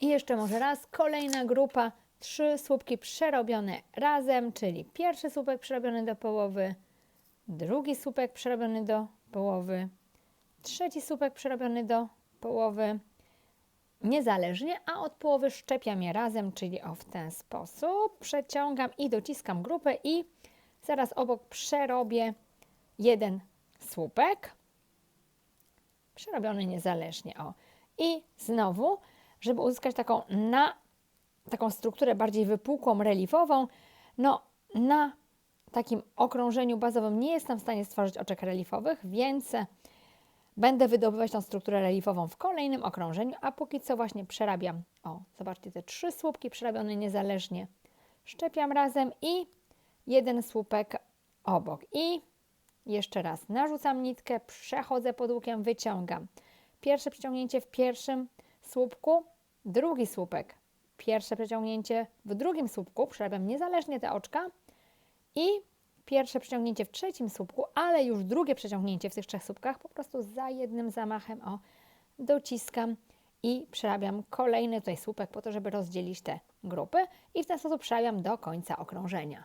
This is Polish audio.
I jeszcze może raz, kolejna grupa, trzy słupki przerobione razem, czyli pierwszy słupek przerobiony do połowy, drugi słupek przerobiony do połowy, trzeci słupek przerobiony do połowy, niezależnie, a od połowy szczepiam je razem, czyli o w ten sposób. Przeciągam i dociskam grupę i zaraz obok przerobię jeden słupek, przerobiony niezależnie, o. I znowu, żeby uzyskać taką na taką strukturę bardziej wypukłą, reliefową, no na takim okrążeniu bazowym nie jestem w stanie stworzyć oczek reliefowych, więc będę wydobywać tą strukturę reliefową w kolejnym okrążeniu, a póki co właśnie przerabiam, o zobaczcie te trzy słupki przerabione niezależnie, szczepiam razem i jeden słupek obok i jeszcze raz narzucam nitkę, przechodzę pod łukiem, wyciągam. Pierwsze przeciągnięcie w pierwszym słupku, drugi słupek, pierwsze przeciągnięcie w drugim słupku, przerabiam niezależnie te oczka. I pierwsze przeciągnięcie w trzecim słupku, ale już drugie przeciągnięcie w tych trzech słupkach, po prostu za jednym zamachem, o, dociskam i przerabiam kolejny tutaj słupek po to, żeby rozdzielić te grupy i w ten sposób przerabiam do końca okrążenia.